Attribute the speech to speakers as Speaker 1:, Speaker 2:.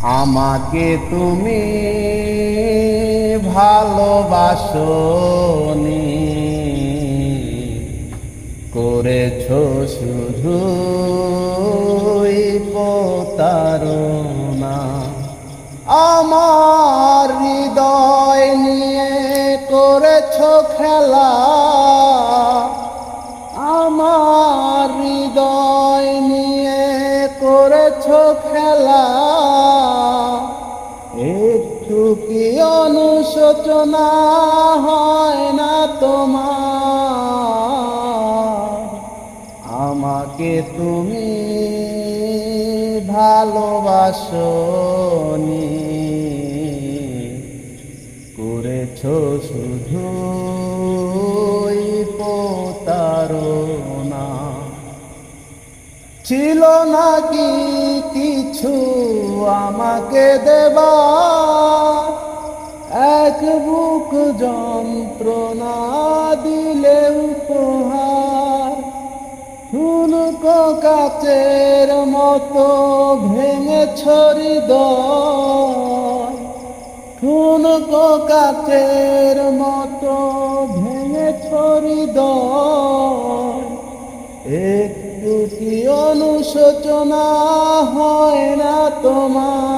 Speaker 1: আমাকে তুমি ভালোবাসনি করেছ শুধু প্রতারণা। আমার হৃদয় নিয়ে করেছ খেলা। আমার হৃদয় নিয়ে করেছ খেলা। একটু অনুশোচনা হয় না তোমার? আমাকে তুমি ভালোবাসনি করেছ শুধু প্রতারণা। ছিল নাকি কিছু আমাকে দেবা বুক যন্ত্রণা দিলে উপহার। ফুলকো কাচের মতো ভেঙে ছড়ি ফুলকো কাচের মতো ভেঙে ছড়ি একটু কি অনুশোচনা হয় না তোমার?